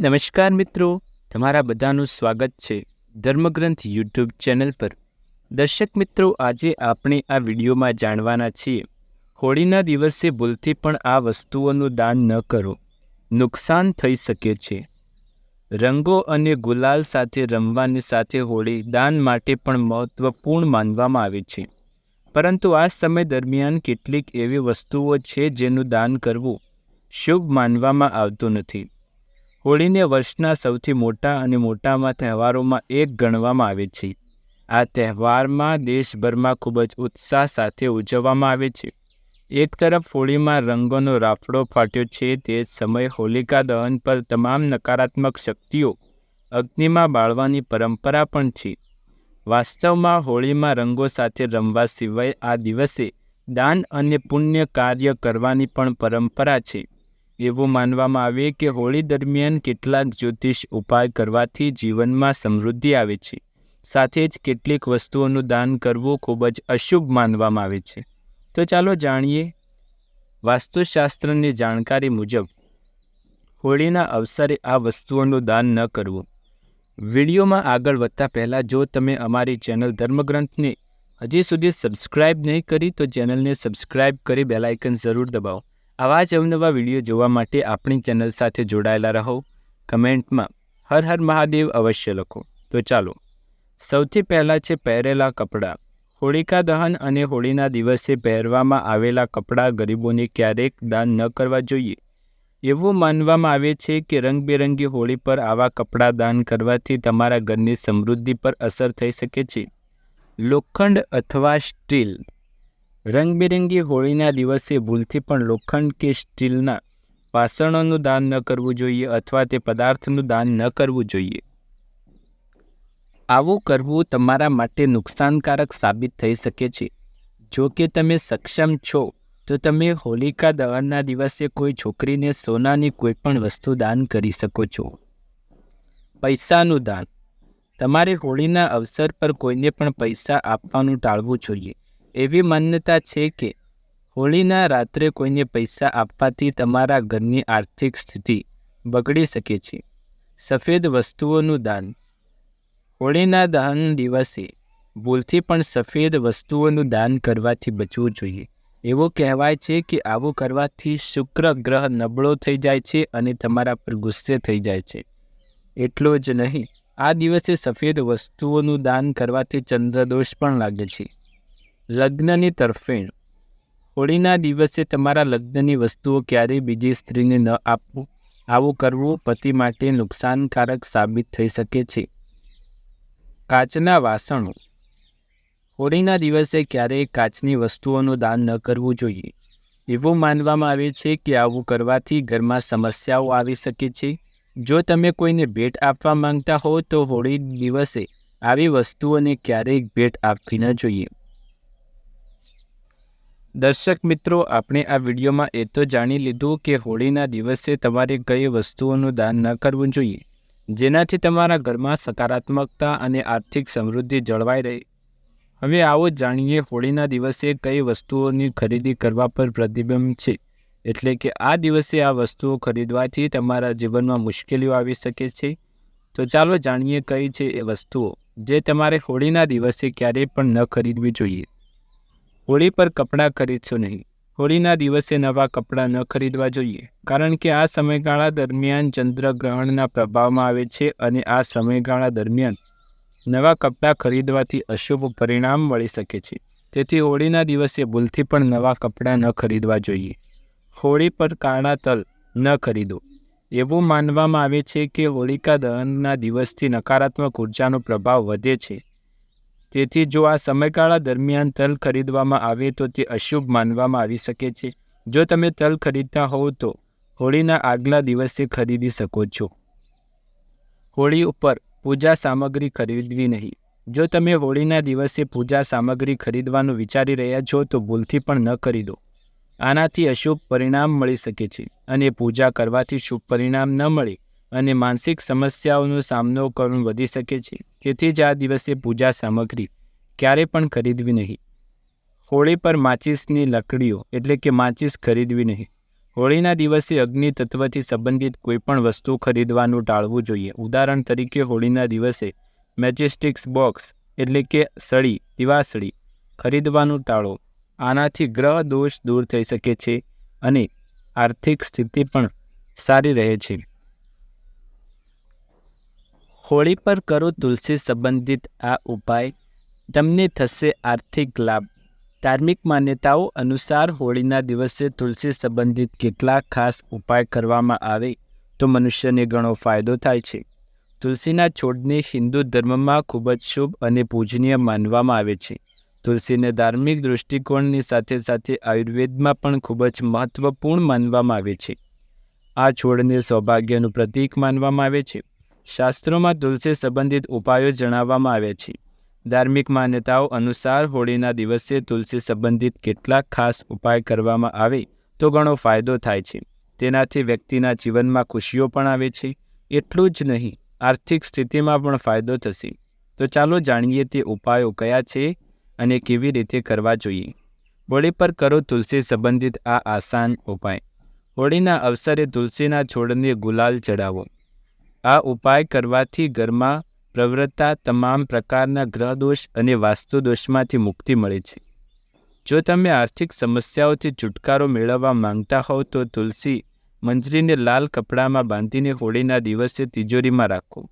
નમસ્કાર મિત્રો, તમારા બધાનું સ્વાગત છે ધર્મગ્રંથ યુટ્યુબ ચેનલ પર. દર્શક મિત્રો, આજે આપણે આ વિડીયોમાં જાણવાના છીએ, હોળીના દિવસે ભૂલથી પણ આ વસ્તુઓનું દાન ન કરો, નુકસાન થઈ શકે છે. રંગો અને ગુલાલ સાથે રમવાની સાથે હોળી દાન માટે પણ મહત્વપૂર્ણ માનવામાં આવે છે. પરંતુ આ સમય દરમિયાન કેટલીક એવી વસ્તુઓ છે જેનું દાન કરવું શુભ માનવામાં આવતું નથી. હોળીને વર્ષના સૌથી મોટા અને મોટામાં તહેવારોમાં એક ગણવામાં આવે છે. આ તહેવારમાં દેશભરમાં ખૂબ જ ઉત્સાહ સાથે ઉજવવામાં આવે છે. એક તરફ હોળીમાં રંગોનો રાફડો ફાટ્યો છે તે જ સમયે હોલિકા દહન પર તમામ નકારાત્મક શક્તિઓ અગ્નિમાં બાળવાની પરંપરા પણ છે. વાસ્તવમાં હોળીમાં રંગો સાથે રમવા સિવાય આ દિવસે દાન અને પુણ્ય કાર્ય કરવાની પણ પરંપરા છે. એવું માનવામાં આવે કે હોળી દરમિયાન કેટલાક જ્યોતિષ ઉપાય કરવાથી જીવનમાં સમૃદ્ધિ આવે છે. સાથે જ કેટલીક વસ્તુઓનું દાન કરવું ખૂબ જ અશુભ માનવામાં આવે છે. તો ચાલો જાણીએ વાસ્તુશાસ્ત્રની જાણકારી મુજબ, હોળીના અવસરે આ વસ્તુઓનું દાન ન કરવું. વિડીયોમાં આગળ વધતા પહેલાં જો તમે અમારી ચેનલ ધર્મગ્રંથને હજી સુધી સબસ્ક્રાઇબ નહીં કરી, તો ચેનલને સબસ્ક્રાઇબ કરી બેલાઇકન જરૂર દબાવો. આવા જ અવનવા વીડિયો જોવા માટે આપણી ચેનલ સાથે જોડાયેલા રહો. કમેન્ટમાં હર હર મહાદેવ અવશ્ય લખો. તો ચાલો, સૌથી પહેલાં છે પહેરેલા કપડાં. હોળિકા દહન અને હોળીના દિવસે પહેરવામાં આવેલા કપડાં ગરીબોને ક્યારેક દાન ન કરવા જોઈએ. એવું માનવામાં આવે છે કે રંગબેરંગી હોળી પર આવા કપડાં દાન કરવાથી તમારા ઘરની સમૃદ્ધિ પર અસર થઈ શકે છે. લોખંડ અથવા સ્ટીલ. રંગબેરંગી હોળીના દિવસે ભૂલથી પણ લોખંડ કે સ્ટીલના વાસણોનું દાન ન કરવું જોઈએ અથવા તે પદાર્થનું દાન ન કરવું જોઈએ. આવું કરવું તમારા માટે નુકસાનકારક સાબિત થઈ શકે છે. જો કે તમે સક્ષમ છો, તો તમે હોલિકા દહનના દિવસે કોઈ છોકરીને સોનાની કોઈપણ વસ્તુ દાન કરી શકો છો. પૈસાનું દાન. તમારે હોળીના અવસર પર કોઈને પણ પૈસા આપવાનું ટાળવું જોઈએ. એવી માન્યતા છે કે હોળીના રાત્રે કોઈને પૈસા આપવાથી તમારા ઘરની આર્થિક સ્થિતિ બગડી શકે છે. સફેદ વસ્તુઓનું દાન. હોળીના દહન દિવસે ભૂલથી પણ સફેદ વસ્તુઓનું દાન કરવાથી બચવું જોઈએ. એવું કહેવાય છે કે આવું કરવાથી શુક્ર ગ્રહ નબળો થઈ જાય છે અને તમારા પર ગુસ્સે થઈ જાય છે. એટલું જ નહીં, આ દિવસે સફેદ વસ્તુઓનું દાન કરવાથી ચંદ્રદોષ પણ લાગે છે. લગ્નની તરફેણ હોળીના દિવસે તમારા લગ્નની વસ્તુઓ ક્યારેય બીજી સ્ત્રીને ન આપવું. આવું કરવું પતિ માટે નુકસાનકારક સાબિત થઈ શકે છે. કાચના વાસણો. હોળીના દિવસે ક્યારેય કાચની વસ્તુઓનું દાન ન કરવું જોઈએ. એવું માનવામાં આવે છે કે આવું કરવાથી ઘરમાં સમસ્યાઓ આવી શકે છે. જો તમે કોઈને ભેટ આપવા માંગતા હો તો હોળી દિવસે આવી વસ્તુઓને ક્યારેય ભેટ આપવી ન જોઈએ. દર્શક મિત્રો, આપણે આ વિડીયોમાં એ તો જાણી લીધું કે હોળીના દિવસે તમારે કઈ વસ્તુઓનું દાન ન કરવું જોઈએ, જેનાથી તમારા ઘરમાં સકારાત્મકતા અને આર્થિક સમૃદ્ધિ જળવાઈ રહે. હવે આવો જાણીએ હોળીના દિવસે કઈ વસ્તુઓની ખરીદી કરવા પર પ્રતિબંધ છે, એટલે કે આ દિવસે આ વસ્તુઓ ખરીદવાથી તમારા જીવનમાં મુશ્કેલીઓ આવી શકે છે. તો ચાલો જાણીએ કઈ છે એ વસ્તુઓ, જે તમારે હોળીના દિવસે ક્યારેય પણ ન ખરીદવી જોઈએ. હોળી પર કપડાં ખરીદશો નહીં. હોળીના દિવસે નવા કપડાં ન ખરીદવા જોઈએ, કારણ કે આ સમયગાળા દરમિયાન ચંદ્રગ્રહણના પ્રભાવમાં આવે છે અને આ સમયગાળા દરમિયાન નવા કપડાં ખરીદવાથી અશુભ પરિણામ મળી શકે છે. તેથી હોળીના દિવસે ભૂલથી પણ નવા કપડાં ન ખરીદવા જોઈએ. હોળી પર કાળા તલ ન ખરીદો. એવું માનવામાં આવે છે કે હોળિકા દહનના દિવસથી નકારાત્મક ઉર્જાનો પ્રભાવ વધે છે. તેથી જો આ સમયગાળા દરમિયાન તલ ખરીદવામાં આવે તો તે અશુભ માનવામાં આવી શકે છે. જો તમે તલ ખરીદતા હોવ તો હોળીના આગલા દિવસે ખરીદી શકો છો. હોળી ઉપર પૂજા સામગ્રી ખરીદવી નહીં. જો તમે હોળીના દિવસે પૂજા સામગ્રી ખરીદવાનું વિચારી રહ્યા છો તો ભૂલથી પણ ન ખરીદો. આનાથી અશુભ પરિણામ મળી શકે છે અને પૂજા કરવાથી શુભ પરિણામ ન મળે. અને માનસિક સમસ્યાઓનો સામનો કરવો વધી શકે છે. તેથી જ આ દિવસે પૂજા સામગ્રી ક્યારે પણ ખરીદવી નહીં. હોળી પર માચિસની લકડીઓ, એટલે કે માચિસ ખરીદવી નહીં. હોળીના દિવસે અગ્નિ તત્વથી સંબંધિત કોઈપણ વસ્તુ ખરીદવાનું ટાળવું જોઈએ. ઉદાહરણ તરીકે હોળીના દિવસે મેજેસ્ટિક્સ બોક્સ, એટલે કે સળી, દિવાસળી ખરીદવાનું ટાળો. આનાથી ગ્રહ દોષ દૂર થઈ શકે છે અને આર્થિક સ્થિતિ પણ સારી રહે છે. હોળી પર કરો તુલસી સંબંધિત આ ઉપાય તમને થશે આર્થિક લાભ. ધાર્મિક માન્યતાઓ અનુસાર હોળીના દિવસે તુલસી સંબંધિત કેટલાક ખાસ ઉપાય કરવામાં આવે તો મનુષ્યને ઘણો ફાયદો થાય છે. તુલસીના છોડને હિન્દુ ધર્મમાં ખૂબ જ શુભ અને પૂજનીય માનવામાં આવે છે. તુલસીને ધાર્મિક દૃષ્ટિકોણની સાથે સાથે આયુર્વેદમાં પણ ખૂબ જ મહત્વપૂર્ણ માનવામાં આવે છે. આ છોડને સૌભાગ્યનું પ્રતીક માનવામાં આવે છે. શાસ્ત્રોમાં તુલસી સંબંધિત ઉપાયો જણાવવામાં આવ્યા છે. ધાર્મિક માન્યતાઓ અનુસાર હોળીના દિવસે તુલસી સંબંધિત કેટલાક ખાસ ઉપાય કરવામાં આવે તો ઘણો ફાયદો થાય છે. તેનાથી વ્યક્તિના જીવનમાં ખુશીઓ પણ આવે છે. એટલું જ નહીં, આર્થિક સ્થિતિમાં પણ ફાયદો થશે. તો ચાલો જાણીએ તે ઉપાયો કયા છે અને કેવી રીતે કરવા જોઈએ. હોળી પર કરો તુલસી સંબંધિત આ આસાન ઉપાય. હોળીના અવસરે તુલસીના છોડને ગુલાલ ચડાવો આ ઉપાય કરવાથી ઘરમાં પ્રવૃત્તા તમામ પ્રકારના ગ્રહદોષ અને વાસ્તુદોષમાંથી મુક્તિ મળે છે. જો તમે આર્થિક સમસ્યાઓથી છુટકારો મેળવવા માંગતા હોવ તો તુલસી મંજરીને લાલ કપડામાં બાંધીને હોળીના દિવસે તિજોરીમાં રાખો.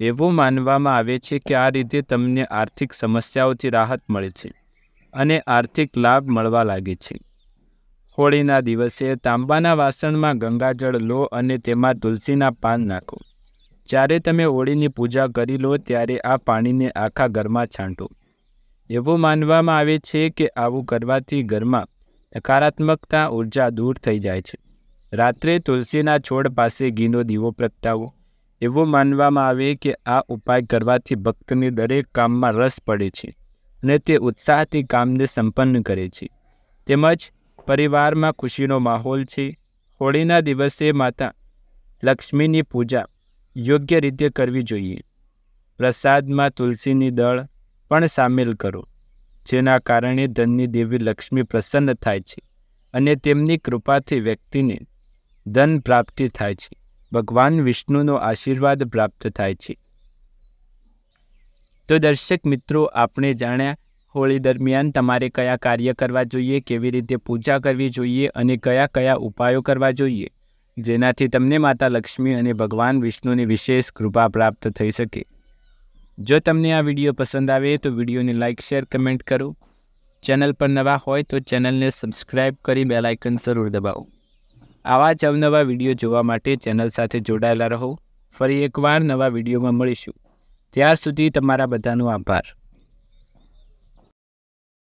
એવું માનવામાં આવે છે કે આ રીતે તમને આર્થિક સમસ્યાઓથી રાહત મળે છે અને આર્થિક લાભ મળવા લાગે છે. હોળીના દિવસે તાંબાના વાસણમાં ગંગાજળ લો અને તેમાં તુલસીના પાન નાખો. જ્યારે તમે હોળીની પૂજા કરી લો ત્યારે આ પાણીને આખા ઘરમાં છાંટો. એવું માનવામાં આવે છે કે આવું કરવાથી ઘરમાં નકારાત્મકતા ઊર્જા દૂર થઈ જાય છે. રાત્રે તુલસીના છોડ પાસે ઘીનો દીવો પ્રગટાવો. એવું માનવામાં આવે કે આ ઉપાય કરવાથી ભક્તને દરેક કામમાં રસ પડે છે અને તે ઉત્સાહથી કામને સંપન્ન કરે છે. તેમજ પરિવારમાં ખુશીનો માહોલ છે. હોળીના દિવસે માતા લક્ષ્મીની પૂજા યોગ્ય રીતે કરવી જોઈએ. પ્રસાદમાં તુલસીની દળ પણ સામેલ કરો, જેના કારણે ધનની દેવી લક્ષ્મી પ્રસન્ન થાય છે અને તેમની કૃપાથી વ્યક્તિને ધન પ્રાપ્તિ થાય છે. ભગવાન વિષ્ણુનો આશીર્વાદ પ્રાપ્ત થાય છે. તો દર્શક મિત્રો, આપણે જાણ્યા હોળી દરમિયાન તમારે કયા કાર્ય કરવા જોઈએ, કેવી રીતે પૂજા કરવી જોઈએ અને કયા કયા ઉપાયો કરવા જોઈએ? જેનાથી તમને માતા લક્ષ્મી અને ભગવાન વિષ્ણુની વિશેષ કૃપા પ્રાપ્ત થઈ શકે. જો તમને આ વીડિયો પસંદ આવે તો વિડીયોને લાઇક, શેર, કમેન્ટ કરો. ચેનલ પર નવા હોય તો ચેનલને સબસ્ક્રાઇબ કરી બેલાઇકન જરૂર દબાવો. આવા જ અવનવા વીડિયો જોવા માટે ચેનલ સાથે જોડાયેલા રહો. ફરી એકવાર નવા વિડીયોમાં મળીશું. ત્યાર સુધી તમારા બધાનો આભાર.